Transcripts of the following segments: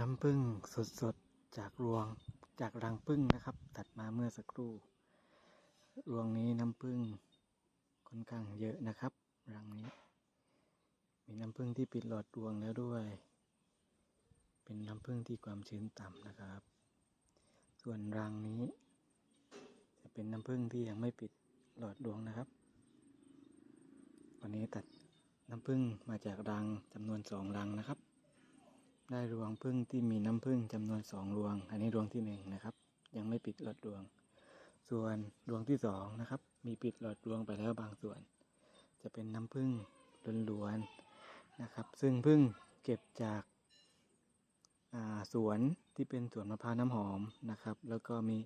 น้ำผึ้งสดๆ จากรวงจากรังผึ้งนะครับ ตัดมาเมื่อสักครู่ รวงนี้น้ำผึ้งค่อนข้างเยอะนะครับ รังนี้ มีน้ำผึ้งที่ปิดหลอดรวงแล้วด้วย เป็นน้ำผึ้งที่ความชื้นต่ำนะครับ ส่วนรังนี้ จะเป็นน้ำผึ้งที่ยังไม่ปิดหลอดรวงนะครับ วันนี้ตัดน้ำผึ้งมาจากรังจำนวนสองรังนะครับ ได้รวงผึ้งที่มีน้ำผึ้งจำนวนสองรวง อันนี้รวงที่หนึ่งนะครับ ยังไม่ปิดหลอดรวง ส่วนรวงที่สองนะครับ มีปิดหลอดรวงไปแล้วบางส่วน จะเป็นน้ำผึ้งล้วนๆนะครับ ซึ่งผึ้งเก็บจากาสวนที่เป็นสวนมะพร้าวน้ำหอมนะครับ แล้วก็มี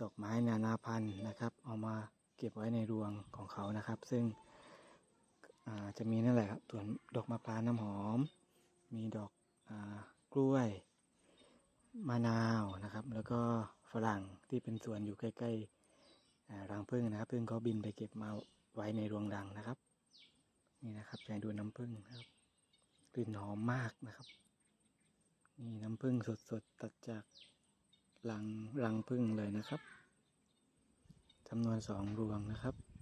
ดอกไม้นานาพันธุ์นะครับ เอามาเก็บไว้ในรวงของเขานะครับ ซึ่งจะมีนั่นแหละครับสวนดอกมะพร้าวน้ำหอม มีดอกอกล้วย มะนาวนะครับ แล้วก็ฝรั่งที่เป็นสวนอยู่ใกล้ๆรังผึ้งนะครับผึ้งเขาบินไปเก็บมาไว้ในรวงรังนะครับ นี่นะครับจะดูน้ำผึ้งนะครับกลิ่นหอมมากนะครับ นี่น้ำผึ้งสดๆตัดจากรังรังผึ้งเลยนะครับจำนวนสองรวงนะครับ